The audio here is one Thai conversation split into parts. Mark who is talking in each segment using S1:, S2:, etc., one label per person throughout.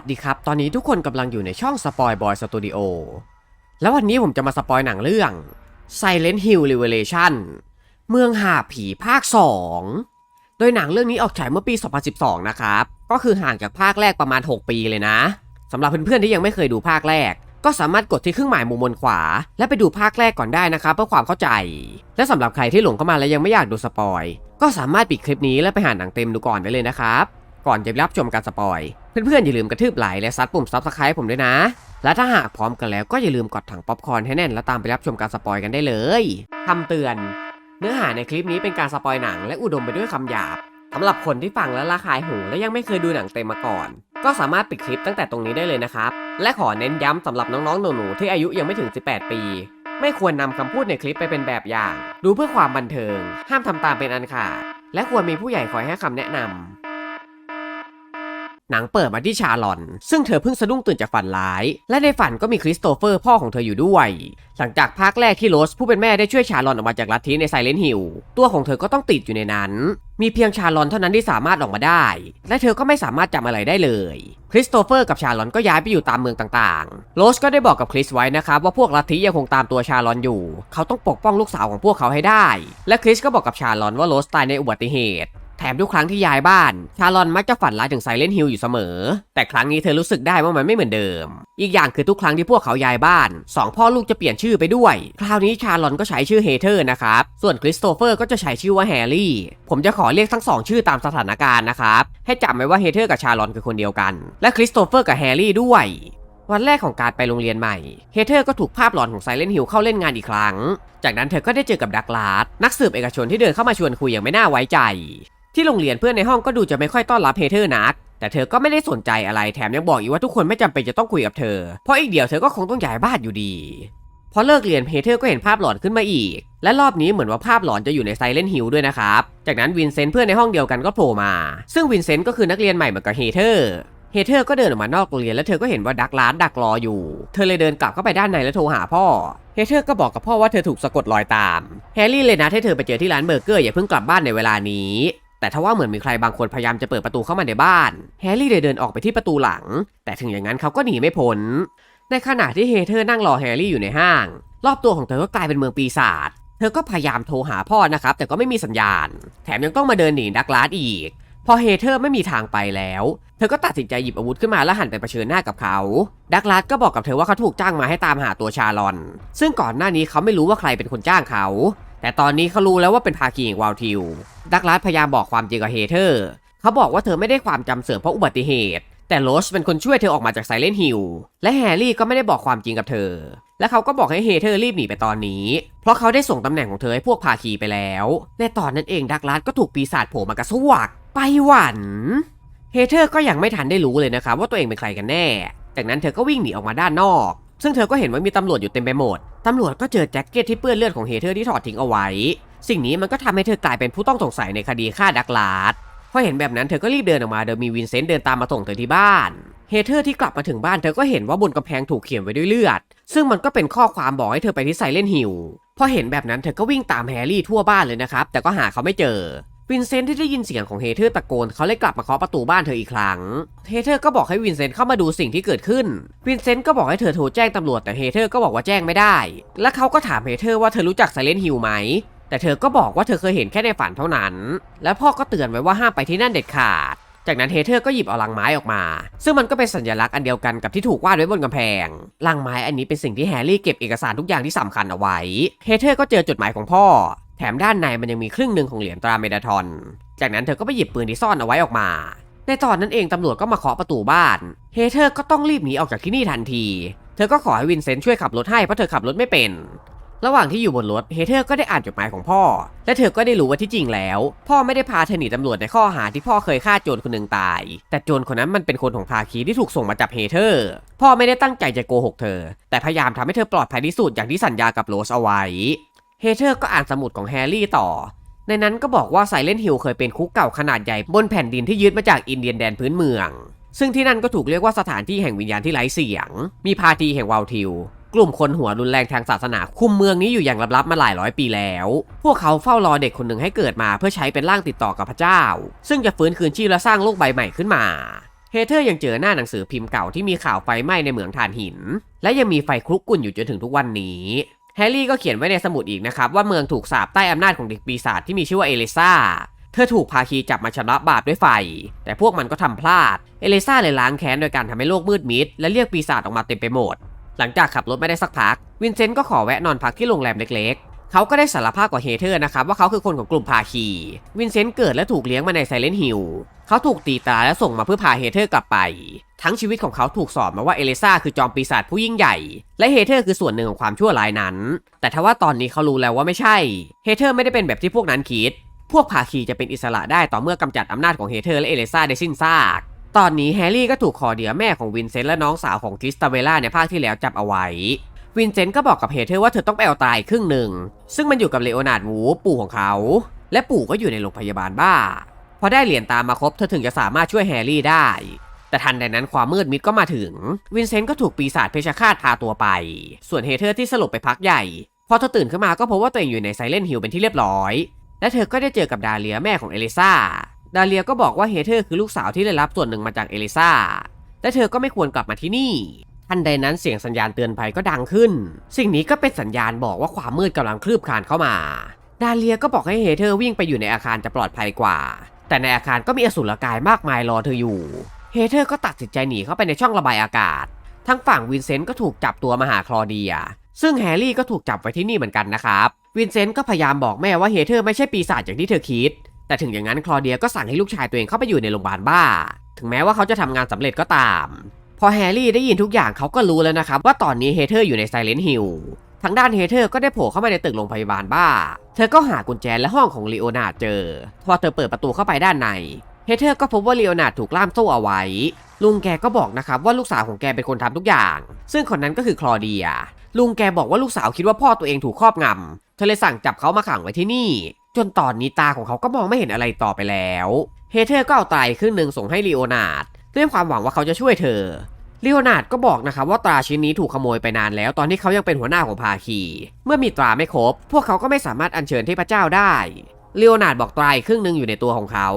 S1: สดีครับ ตอนนี้ทุกคนกำลังอยู่ในช่องสปอยบอยสตูดิโอแล้ววันนี้ผมจะมาสปอยหนังเรื่อง Silent Hill Revelation เมืองหาผีภาค 2 โดยหนังเรื่องนี้ออกฉายเมื่อปี 2012 นะครับ ก็คือห่างจากภาคแรกประมาณ 6 ปีเลยนะ สำหรับเพื่อนๆที่ยังไม่เคยดูภาคแรก ก็สามารถกดที่เครื่องหมายมุมบนขวา และไปดูภาคแรกก่อนได้นะครับเพื่อความเข้าใจ และสำหรับใครที่หลงเข้ามาแล้วยังไม่อยากดูสปอย ก็สามารถปิดคลิปนี้แล้วไปหาหนังเต็มดูก่อนได้เลยนะครับ ก่อนจะรับชมการสปอย เพื่อนๆ อย่าลืมกระทืบไลค์และซัดปุ่มซับสไครป์ผมด้วยนะ และถ้าหากพร้อมกันแล้วก็อย่าลืมกดถังป๊อปคอร์นให้แน่นแล้วตามไปรับชมการสปอยกันได้เลยคำเตือน เนื้อหาในคลิปนี้เป็นการสปอยหนังและอุดมไปด้วยคำหยาบสำหรับคนที่ฟังแล้วระคายหูและยังไม่เคยดูหนังเต็มมาก่อน ก็สามารถปิดคลิปตั้งแต่ตรงนี้ได้เลยนะครับ และขอเน้นย้ำสำหรับน้องๆหนูๆที่อายุยังไม่ถึง 18 ปี ไม่ควรนำคำพูดในคลิปไปเป็นแบบอย่าง ดูเพื่อความบันเทิง ห้ามทำตามเป็นอันขาด และควรมีผู้ใหญ่คอยให้คำแนะนำ หนังเปิดมาที่ชาลอน ซึ่งเธอเพิ่งสะดุ้งตื่นจากฝันร้าย และในฝันก็มีคริสโตเฟอร์พ่อของเธออยู่ด้วย หลังจากภาคแรกที่โรสผู้เป็นแม่ได้ช่วยชาลอนออกมาจากลัทธิในไซเลนฮิลตัวของเธอก็ต้องติดอยู่ในนั้น มีเพียงชาลอนเท่านั้นที่สามารถออกมาได้ และเธอก็ไม่สามารถจำอะไรได้เลย คริสโตเฟอร์กับชาลอนก็ย้ายไปอยู่ตามเมืองต่างๆ โรสก็ได้บอกกับคริสไว้นะครับว่าพวกลัทธิยังคงตามตัวชาลอนอยู่ เขาต้องปกป้องลูกสาวของพวกเขาให้ได้ และคริสก็บอกกับชาลอนว่าโรสตายในอุบัติเหตุ แถมทุกครั้งที่ย้ายบ้าน ชาลอนมักจะฝันร้ายถึงไซเลนฮิลอยู่เสมอ แต่ครั้งนี้เธอรู้สึกได้ว่ามันไม่เหมือนเดิม อีกอย่างคือทุกครั้งที่พวกเขาย้ายบ้านสองพ่อลูกจะเปลี่ยนชื่อไปด้วย คราวนี้ชาลอนก็ใช้ชื่อเฮเธอร์นะครับ ส่วนคริสโตเฟอร์ก็จะใช้ชื่อว่าแฮร์รี่ ผมจะขอเรียกทั้งสองชื่อตามสถานการณ์นะครับ ให้จำไว้ว่าเฮเธอร์กับชาลอนคือคนเดียวกัน และคริสโตเฟอร์กับแฮร์รี่ด้วยวันแรกของการไปโรงเรียนใหม่ เฮเธอร์ก็ถูกภาพหลอนของไซเลนฮิลเข้าเล่นงานอีกครั้ง จากนั้นเธอก็ได้เจอกับดักลาดนักสืบเอกชนที่เดินเข้ามาชวนคุยอย่างไม่น่าไว้ใจ ที่โรงเรียนเพื่อนในห้องก็ดูจะไม่ค่อยต้อนรับเฮเธอร์นักแต่เธอก็ไม่ได้สนใจอะไรแถมยังบอกอีกว่าทุกคนไม่จำเป็นจะต้องคุยกับเธอ เพราะอีกเดี๋ยวเธอก็คงต้องย้ายบ้านอยู่ดีพอเลิกเรียนเฮเธอร์ก็เห็นภาพหลอนขึ้นมาอีก และรอบนี้เหมือนว่าภาพหลอนจะอยู่ในไซเลนฮิลด้วยนะครับ จากนั้นวินเซนต์เพื่อนในห้องเดียวกันก็โผล่มา ซึ่งวินเซนต์ก็คือนักเรียนใหม่เหมือนกับเฮเธอร์เฮเธอร์ก็เดินออกมานอกโรงเรียนแล้วเธอก็เห็นว่าดักลาร์ดดักรออยู่ เธอเลยเดินกลับเข้าไปด้านในแล้วโทรหาพ่อ เฮเธอร์ก็บอกกับพ่อว่าเธอถูกสะกดรอยตาม แฮร์รี่เลยนัดให้เธอไปเจอที่ร้านเบอร์เกอร์อย่าเพิ่งกลับบ้านในเวลานี้ แต่ถ้าว่าเหมือนมีใครบางคนพยายามจะเปิดประตูเข้ามาในบ้าน แฮร์รี่เลยเดินออกไปที่ประตูหลัง แต่ถึงอย่างนั้นเขาก็หนีไม่พ้น ในขณะที่เฮเธอร์นั่งรอแฮร์รี่อยู่ในห้าง รอบตัวของเธอก็กลายเป็นเมืองปีศาจ เธอก็พยายามโทรหาพ่อนะครับ แต่ก็ไม่มีสัญญาณ แถมยังต้องมาเดินหนีดักลาร์ดอีก พอเฮเธอร์ไม่มีทางไปแล้ว เธอก็ตัดสินใจหยิบอาวุธขึ้นมาแล้วหันไปเผชิญหน้ากับเขา ดักลาร์ดก็บอกกับเธอว่าเขาถูกจ้างมาให้ตามหาตัวชาลอน ซึ่งก่อนหน้านี้เขาไม่รู้ว่าใครเป็นคนจ้างเขา แต่ตอนนี้เขารู้แล้วว่าเป็นภาคีงวาลทิว ดักลาร์ดพยายามบอกความจริงกับเฮเธอร์ เขาบอกว่าเธอไม่ได้ความจำเสื่อมเพราะอุบัติเหตุ แต่โรสเป็นคนช่วยเธอออกมาจากไซเลนฮิล และแฮร์รี่ก็ไม่ได้บอกความจริงกับเธอ และเขาก็บอกให้เฮเธอร์รีบหนีไปตอนนี้ เพราะเขาได้ส่งตำแหน่งของเธอให้พวกภาคีไปแล้ว ในตอนนั้นเองดักลาร์ดก็ถูกปีศาจโผล่มากระซวก ไปหวันเฮเธอร์ก็ยังไม่ทันได้รู้เลยนะครับว่าตัวเองเป็นใครกันแน่ จากนั้นเธอก็วิ่งหนีออกมาด้านนอก ซึ่งเธอก็เห็นว่ามีตำรวจอยู่เต็มไปหมด ตำรวจก็เจอแจ็คเก็ตที่เปื้อนเลือดของเฮเธอร์ที่ถอดทิ้งเอาไว้ สิ่งนี้มันก็ทำให้เธอกลายเป็นผู้ต้องสงสัยในคดีฆ่าดักลาร์ดพอเห็นแบบนั้นเธอก็รีบเดินออกมาโดยมีวินเซนต์เดินตามมาส่งเธอที่บ้านเฮเธอร์ที่กลับมาถึงบ้านเธอก็เห็นว่าบนกำแพงถูกเขียนไว้ด้วยเลือด ซึ่งมันก็เป็นข้อความบอกให้เธอไปที่ไซเลนฮิลพอเห็นแบบนั้นเธอก็วิ่งตามแฮร์รี่ทั่วบ้านเลยนะครับแต่ก็หาเขาไม่เจอ วินเซนต์ที่ได้ยินเสียงของเฮเธอร์ตะโกนเขาเลยกลับมาเคาะประตูบ้านเธออีกครั้ง เฮเธอร์ก็บอกให้วินเซนต์เข้ามาดูสิ่งที่เกิดขึ้น วินเซนต์ก็บอกให้เธอโทรแจ้งตำรวจแต่เฮเธอร์ก็บอกว่าแจ้งไม่ได้ และเขาก็ถามเฮเธอร์ว่าเธอรู้จักไซเลนฮิลไหม แต่เธอก็บอกว่าเธอเคยเห็นแค่ในฝันเท่านั้น และพ่อก็เตือนไว้ว่าห้ามไปที่นั่นเด็ดขาด จากนั้นเฮเธอร์ก็หยิบเอาลังไม้ออกมา ซึ่งมันก็เป็นสัญลักษณ์อันเดียวกันกับที่ถูกวาดไว้บนกำแพง ลังไม้อันนี้เป็นสิ่งที่แฮร์รี่เก็บเอกสารทุกอย่างที่สำคัญเอาไว้ เฮเธอร์ก็เจอจดหมายของพ่อ แถมด้านในมันยังมีครึ่งหนึ่งของเหรียญตราเมดาทอน จากนั้นเธอก็ไปหยิบปืนที่ซ่อนเอาไว้ออกมา ในตอนนั้นเองตำรวจก็มาเคาะประตูบ้าน เฮเธอร์ก็ต้องรีบหนีออกจากที่นี่ทันที เธอก็ขอให้วินเซนต์ช่วยขับรถให้เพราะเธอขับรถไม่เป็น ระหว่างที่อยู่บนรถเฮเธอร์ก็ได้อ่านจดหมายของพ่อ และเธอก็ได้รู้ว่าที่จริงแล้ว พ่อไม่ได้พาเธอหนีตำรวจในข้อหาที่พ่อเคยฆ่าโจรคนหนึ่งตาย แต่โจรคนนั้นมันเป็นคนของภาคีที่ถูกส่งมาจับเฮเธอร์ พ่อไม่ได้ตั้งใจจะโกหกเธอ แต่พยายามทำให้เธอปลอดภัยที่สุดอย่างที่สัญญากับโรสเอาไว้ เฮเธอร์ก็อ่านสมุดของแฮร์รี่ต่อ ในนั้นก็บอกว่าไซเลนฮิลเคยเป็นคุกเก่าขนาดใหญ่บนแผ่นดินที่ยึดมาจากอินเดียนแดนพื้นเมือง ซึ่งที่นั่นก็ถูกเรียกว่าสถานที่แห่งวิญญาณที่ไร้เสียง มีพาทีแห่งวาลทิว กลุ่มคนหัวรุนแรงทางศาสนาคุมเมืองนี้อยู่อย่างลับๆมาหลายร้อยปีแล้ว พวกเขาเฝ้ารอเด็กคนหนึ่งให้เกิดมาเพื่อใช้เป็นร่างติดต่อกับพระเจ้า ซึ่งจะฟื้นคืนชีพและสร้างโลกใบใหม่ขึ้นมาเฮเธอร์ยังเจอหน้าหนังสือพิมพ์เก่าที่มีข่าวไฟไหม้ในเหมืองถ่านหิน และยังมีไฟคลุกกุ่นอยู่จนถึงทุกวันนี้ แฮร์รี่ก็เขียนไว้ในสมุดอีกนะครับว่าเมืองถูกสาปใต้อำนาจของเด็กปีศาจที่มีชื่อว่าเอลิซาเธอถูกพาคีจับมาชำระบาปด้วยไฟ แต่พวกมันก็ทำพลาด เอลิซาเลยล้างแค้นโดยการทำให้โลกมืดมิด และเรียกปีศาจออกมาเต็มไปหมด หลังจากขับรถไม่ได้สักพัก วินเซนต์ก็ขอแวะนอนพักที่โรงแรมเล็กๆ เขาก็ได้สารภาพกับเฮเธอร์นะครับว่าเขาคือคนของกลุ่มพาคี วินเซนต์เกิดและถูกเลี้ยงมาในไซเลนฮิลเขาถูกตีตาและส่งมาเพื่อพาเฮเธอร์กลับไป ทั้งชีวิตของเขาถูกสอนมาว่าเอลิซาคือจอมปีศาจผู้ยิ่งใหญ่ และเฮเธอร์คือส่วนหนึ่งของความชั่วร้ายนั้น แต่ทว่าตอนนี้เขารู้แล้วว่าไม่ใช่ เฮเธอร์ไม่ได้เป็นแบบที่พวกนั้นคิด พวกภาคีจะเป็นอิสระได้ต่อเมื่อกำจัดอำนาจของเฮเธอร์และเอเลซ่าได้สิ้นซาก ตอนนี้แฮร์รี่ก็ถูกคอเดียแม่ของวินเซนต์และน้องสาวของคริสตาเวล่าในภาคที่แล้วจับเอาไว้ วินเซนต์ก็บอกกับเฮเธอร์ว่าเธอต้องไปเอาตายครึ่งหนึ่ง ซึ่งมันอยู่กับเลโอนาร์ดวูฟปู่ของเขา และปู่ก็อยู่ในโรงพยาบาลบ้า พอได้เหรียญตามมาครบเธอถึงจะสามารถช่วยแฮร์รี่ได้ แต่ทันใดนั้นความมืดมิดก็มาถึง วินเซนต์ก็ถูกปีศาจเพชฌฆาตพาตัวไป ส่วนเฮเธอร์ที่สลบไปพักใหญ่ พอเธอตื่นขึ้นมาก็พบว่าตัวเองอยู่ในไซเลนฮิลเป็นที่เรียบร้อย และเธอก็ได้เจอกับดาเลียแม่ของเอลิซาดาเลียก็บอกว่าเฮเธอร์คือลูกสาวที่ได้รับส่วนหนึ่งมาจากเอลิซาและเธอก็ไม่ควรกลับมาที่นี่ทันใดนั้นเสียงสัญญาณเตือนภัยก็ดังขึ้น สิ่งนี้ก็เป็นสัญญาณบอกว่าความมืดกำลังคลืบคลานเข้ามา ดาเลียก็บอกให้เฮเธอร์วิ่งไปอยู่ในอาคารจะปลอดภัยกว่า แต่ในอาคารก็มีอสูรกายมากมายรอเธออยู่ เฮเธอร์ก็ตัดสินใจหนีเข้าไปในช่องระบายอากาศ ทั้งฝั่งวินเซนต์ก็ถูกจับตัวมาหาคลอเดีย ซึ่งแฮร์รี่ก็ถูกจับไว้ที่นี่เหมือนกันนะครับ วินเซนต์ก็พยายามบอกแม่ว่าเฮเธอร์ไม่ใช่ปีศาจอย่างที่เธอคิด แต่ถึงอย่างนั้นคลอเดียก็สั่งให้ลูกชายตัวเองเข้าไปอยู่ในโรงพยาบาลบ้า ถึงแม้ว่าเขาจะทำงานสำเร็จก็ตาม พอแฮร์รี่ได้ยินทุกอย่างเขาก็รู้แล้วนะครับว่าตอนนี้เฮเธอร์อยู่ในไซเลนฮิลทางด้านเฮเธอร์ก็ได้โผล่เข้ามาในตึกโรงพยาบาลบ้า เธอก็หากุญแจและห้องของลีโอนาเจอ พอเธอเปิดประตูเข้าไปด้านใน เฮเธอร์ก็พบว่าลีโอนาร์ดถูกล่ามโซ่เอาไว้ ลุงแกก็บอกนะครับว่าลูกสาวของแกเป็นคนทำทุกอย่าง ซึ่งคนนั้นก็คือคลอเดีย ลุงแกบอกว่าลูกสาวคิดว่าพ่อตัวเองถูกครอบงำเธอเลยสั่งจับเขามาขังไว้ที่นี่ จนตอนนี้ตาของเขาก็มองไม่เห็นอะไรต่อไปแล้วเฮเธอร์ก็เอาไตรครึ่งหนึ่งส่งให้ลีโอนาร์ดด้วยความหวังว่าเขาจะช่วยเธอลีโอนาร์ดก็บอกนะครับว่าตราชิ้นนี้ถูกขโมยไปนานแล้ว ตอนที่เขายังเป็นหัวหน้าของภาคี เมื่อมีตราไม่ครบ พวกเขาก็ไม่สามารถอัญเชิญเทพเจ้าได้ลีโอนาร์ดบอกตราครึ่งหนึ่งอยู่ในตัวของเขา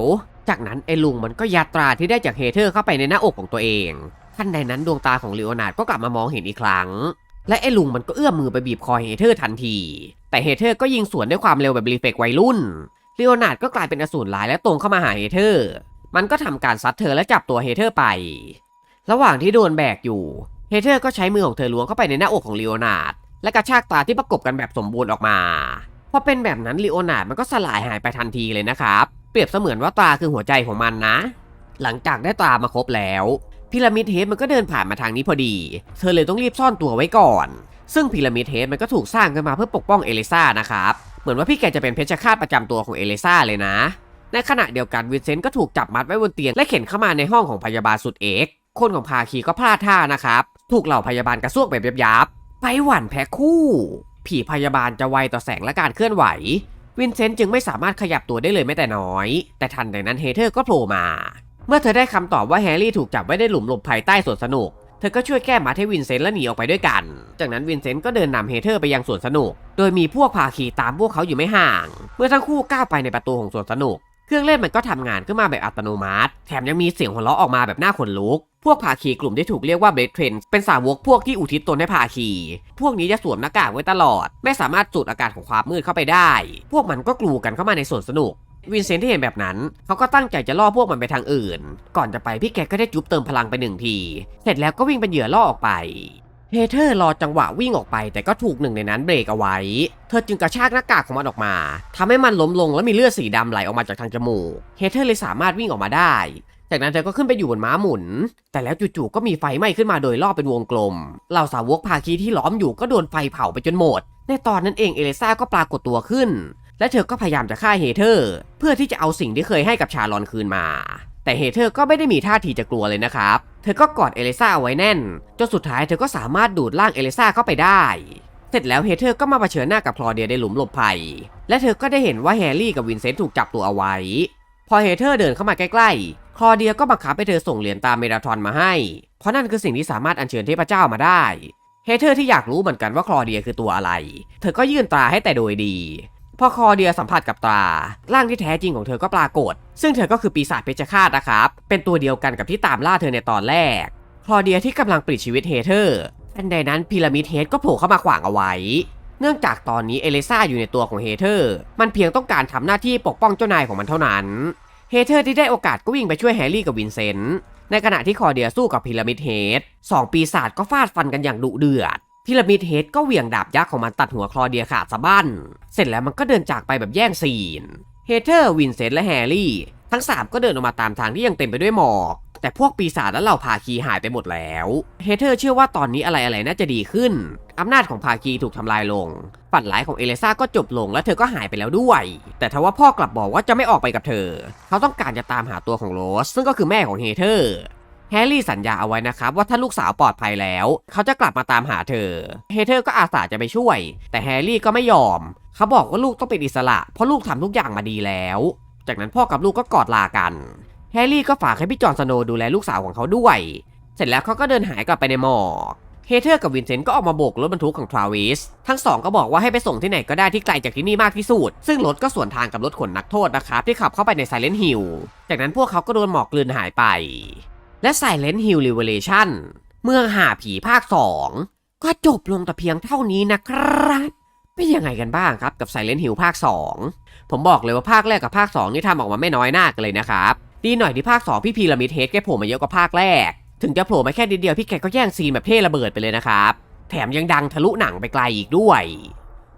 S1: จากนั้นไอ้ลุงมันก็ยัดตราที่ได้จากเฮเธอร์เข้าไปในหน้าอกของตัวเองทันใดนั้นดวงตาของลีโอนาร์ดก็กลับมามองเห็นอีกครั้ง และไอ้ลุงมันก็เอื้อมมือไปบีบคอเฮเธอร์ทันที แต่เฮเธอร์ก็ยิงสวนด้วยความเร็วแบบรีเฟกวัยรุ่นลีโอนาร์ดก็กลายเป็นอสูรร้ายและตรงเข้ามาหาเฮเธอร์ มันก็ทำการซัดเธอและจับตัวเฮเธอร์ไป ระหว่างที่โดนแบกอยู่เฮเธอร์ก็ใช้มือของเธอล้วงเข้าไปในหน้าอกของลีโอนาร์ดและกระชากตาที่ประกบกันแบบสมบูรณ์ออกมาพอเป็นแบบนั้นลีโอนาร์ดมันก็สลายหายไปทันทีเลยนะครับ เปรียบเสมือนว่าตาคือหัวใจของมันนะ หลังจากได้ตามาครบแล้วพีระมิดเฮดมันก็เดินผ่านมาทางนี้พอดี เธอเลยต้องรีบซ่อนตัวไว้ก่อน ซึ่งพีระมิดเฮดมันก็ถูกสร้างขึ้นมาเพื่อปกป้องเอลิซานะครับ เหมือนว่าพี่แกจะเป็นเพชฌฆาตประจำตัวของเอลิซาเลยนะ ในขณะเดียวกันวินเซนต์ก็ถูกจับมัดไว้บนเตียงและเข็นเข้ามาในห้องของพยาบาลสุดเอกคนของภาคีก็พลาดท่านะครับ ถูกเหล่าพยาบาลกระซวกแบบยับๆไปหวั่นแพ้คู่ ผีพยาบาลจะไวต่อแสงและการเคลื่อนไหว วินเซนต์จึงไม่สามารถขยับตัวได้เลยแม้แต่น้อย แต่ทันใดนั้นเฮเธอร์ก็โผล่มา เมื่อเธอได้คำตอบว่าแฮร์รี่ถูกจับไว้ในหลุมหลบภัยใต้สวนสนุก เธอก็ช่วยแก้มัดให้วินเซนต์และหนีออกไปด้วยกัน จากนั้นวินเซนต์ก็เดินนำเฮเธอร์ไปยังสวนสนุก โดยมีพวกพาคีตามพวกเขาอยู่ไม่ห่าง เมื่อทั้งคู่ก้าวไปในประตูของสวนสนุก เครื่องเล่นมันก็ทำงานขึ้นมาแบบอัตโนมัติ แถมยังมีเสียงหัวเราะออกมาแบบน่าขนลุก พวกภาคีกลุ่มที่ถูกเรียกว่าเบรดเทรนเป็นสาวกพวกที่อุทิศตนให้ภาคี พวกนี้จะสวมหน้ากากไว้ตลอด ไม่สามารถสูดอากาศของความมืดเข้าไปได้ พวกมันก็กลูกันเข้ามาในสวนสนุกวินเซนต์ที่เห็นแบบนั้น เขาก็ตั้งใจจะล่อพวกมันไปทางอื่น ก่อนจะไปพี่แกก็ได้จุ๊บเติมพลังไปหนึ่งที เสร็จแล้วก็วิ่งเป็นเหยื่อล่อออกไป เฮเธอร์รอจังหวะวิ่งออกไป แต่ก็ถูกหนึ่งในนั้นเบรกเอาไว้ เธอจึงกระชากหน้ากากของมันออกมาทำให้มันล้มลงและมีเลือดสีดำไหลออกมาจากทางจมูก เฮเธอร์เลยสามารถวิ่งออกมาได้ จากนั้นเธอก็ขึ้นไปอยู่บนม้าหมุน แต่แล้วจู่ๆก็มีไฟไหม้ขึ้นมาโดยรอบเป็นวงกลม เหล่าสาวกภาคีที่ล้อมอยู่ก็โดนไฟเผาไปจนหมด ในตอนนั้นเองเอเลซ่าก็ปรากฏตัวขึ้น และเธอก็พยายามจะฆ่าเฮเธอร์ เพื่อที่จะเอาสิ่งที่เคยให้กับชาลอนคืนมา แต่เฮเธอร์ก็ไม่ได้มีท่าทีจะกลัวเลยนะครับ เธอก็กอดเอลิซาเอาไว้แน่น จนสุดท้ายเธอก็สามารถดูดร่างเอลิซาเข้าไปได้ เสร็จแล้วเฮเธอร์ก็มาเผชิญหน้ากับคลอเดียในหลุมหลบภัย และเธอก็ได้เห็นว่าแฮร์รี่กับวินเซนต์ถูกจับตัวเอาไว้ พอเฮเธอร์เดินเข้ามาใกล้ๆ คลอเดียก็บังคับให้เธอส่งเหรียญตามเมราทอนมาให้ เพราะนั่นคือสิ่งที่สามารถอัญเชิญเทพเจ้ามาได้ เฮเธอร์ที่อยากรู้เหมือนกันว่าคลอเดียคือตัวอะไร เธอก็ยื่นตราให้แต่โดยดี พอคอเดียสัมผัสกับตรา ร่างที่แท้จริงของเธอก็ปรากฏ ซึ่งเธอก็คือปีศาจเพชฌฆาตนะครับ เป็นตัวเดียวกันกับที่ตามล่าเธอในตอนแรก คลอเดียที่กำลังปลิดชีวิตเฮเธอร์ทันใดนั้นพีระมิดเฮดก็โผล่เข้ามาขวางเอาไว้ เนื่องจากตอนนี้เอเลซ่าอยู่ในตัวของเฮเธอร์ มันเพียงต้องการทำหน้าที่ปกป้องเจ้านายของมันเท่านั้น เฮเธอร์ที่ได้โอกาสก็วิ่งไปช่วยแฮร์รี่กับวินเซนต์ในขณะที่คอเดียสู้กับพีระมิดเฮดสองปีศาจก็ฟาดฟันกันอย่างดุเดือดพีระมิดเฮดก็เหวี่ยงดาบยักษ์ของมันตัดหัวคลอเดียขาดสะบั้น เสร็จแล้วมันก็เดินจากไปแบบแย่งซีน เฮเธอร์ วินเซนต์และแฮร์รี่ ทั้งสามก็เดินออกมาตามทางที่ยังเต็มไปด้วยหมอก แต่พวกปีศาจและเหล่าภาคีหายไปหมดแล้ว เฮเธอร์เชื่อว่าตอนนี้อะไรอะไรๆน่าจะดีขึ้น อำนาจของภาคีถูกทำลายลง ฝันร้ายของเอเลซ่าก็จบลงและเธอก็หายไปแล้วด้วย แต่ทว่าพ่อกลับบอกว่าจะไม่ออกไปกับเธอ เขาต้องการจะตามหาตัวของโรส ซึ่งก็คือแม่ของเฮเธอร์แฮร์รี่สัญญาเอาไว้นะครับว่าถ้าลูกสาวปลอดภัยแล้ว เขาจะกลับมาตามหาเธอ เฮเธอร์ก็อาสาจะไปช่วย แต่แฮร์รี่ก็ไม่ยอม เขาบอกว่าลูกต้องเป็นอิสระ เพราะลูกทำทุกอย่างมาดีแล้ว จากนั้นพ่อกับลูกก็กอดลากัน แฮร์รี่ก็ฝากให้พี่จอห์นสโนดูแลลูกสาวของเขาด้วย เสร็จแล้วเขาก็เดินหายกลับไปในหมอกเฮเธอร์กับวินเซนต์ก็ออกมาโบกรถบรรทุกของทราวิส ทั้งสองก็บอกว่าให้ไปส่งที่ไหนก็ได้ที่ไกลจากที่นี่มากที่สุด ซึ่งรถก็สวนทางกับรถขนนักโทษนะครับ ที่ขับเข้าไปในไซเลน t h ฮิลจากนั้นพวกเขาก็โดนหมอกกลืนหายไป และ Silent Hill Revelation เมืองหาผีภาค 2 ก็จบลงแต่เพียงเท่านี้นะครับเป็นยังไงกันบ้างครับกับ Silent Hill ภาค 2 ผมบอกเลยว่าภาคแรกกับภาค 2 นี่ทำออกมาไม่น้อยหน้ากันเลยนะครับ ดีหน่อยที่ภาค 2 พี่พีระมิดเฮดแกโผล่มาเยอะกว่าภาคแรก ถึงจะโผล่มาแค่นิดเดียวพี่แกก็แย่งซีนแบบเท่ระเบิดไปเลยนะครับ แถมยังดังทะลุหนังไปไกลอีกด้วย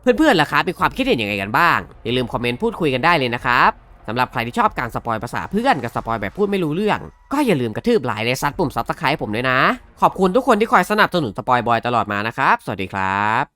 S1: เพื่อนๆล่ะครับมีความคิดเห็นยังไงกันบ้าง อย่าลืมคอมเมนต์พูดคุยกันได้เลยนะครับสำหรับใครที่ชอบการสปอยภาษาเพื่อนกับสปอยแบบพูดไม่รู้เรื่อง ก็อย่าลืมกระทืบไลค์และซัดปุ่มซับสไครต์ผมด้วยนะ ขอบคุณทุกคนที่คอยสนับสนุนสปอยบอยตลอดมานะครับ สวัสดีครับ